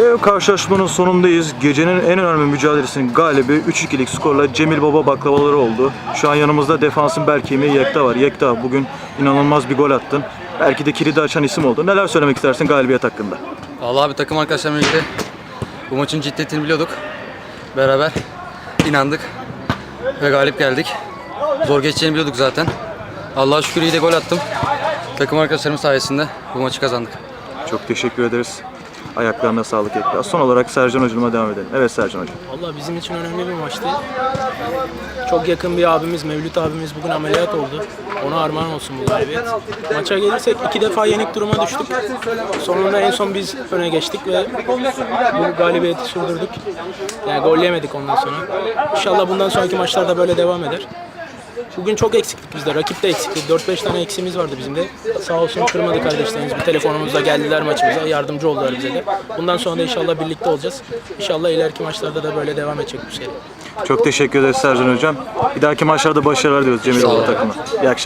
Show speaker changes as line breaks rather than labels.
Ve karşılaşmanın sonundayız. Gecenin en önemli mücadelesinin galibi 3-2'lik skorla Cemil Baba baklavaları oldu. Şu an yanımızda defansın bel kemiği Yekta var. Yekta bugün inanılmaz bir gol attın. Belki de kilidi açan isim oldu. Neler söylemek istersin galibiyet hakkında?
Vallahi abi takım arkadaşlarımla birlikte bu maçın ciddiyetini biliyorduk. Beraber inandık ve galip geldik. Zor geçeceğini biliyorduk zaten. Allah'a şükür iyi de gol attım. Takım arkadaşlarım sayesinde bu maçı kazandık.
Çok teşekkür ederiz. Ayaklarına sağlık Yekta. Son olarak Sercan Hocam'a devam edelim. Evet Sercan Hocam.
Valla bizim için önemli bir maçtı. Çok yakın bir abimiz, Mevlüt abimiz bugün ameliyat oldu. Ona armağan olsun bu galibiyet. Maça gelirsek iki defa yenik duruma düştük. Sonunda en son biz öne geçtik ve bu galibiyeti sürdürdük. Yani gol yemedik ondan sonra. İnşallah bundan sonraki maçlarda böyle devam eder. Bugün çok eksiktik bizde. Rakip de eksikti. 4-5 tane eksiğimiz vardı bizim de. Sağ olsun kırmadı kardeşlerimiz. Bir telefonumuzla geldiler maçımıza. Yardımcı oldular bize de. Bundan sonra da inşallah birlikte olacağız. İnşallah ileriki maçlarda da böyle devam edecek bu seri.
Çok teşekkür ederiz Sercan Hocam. Bir dahaki maçlarda başarılar diliyoruz Cemil
olun.
takımı. İyi akşamlar.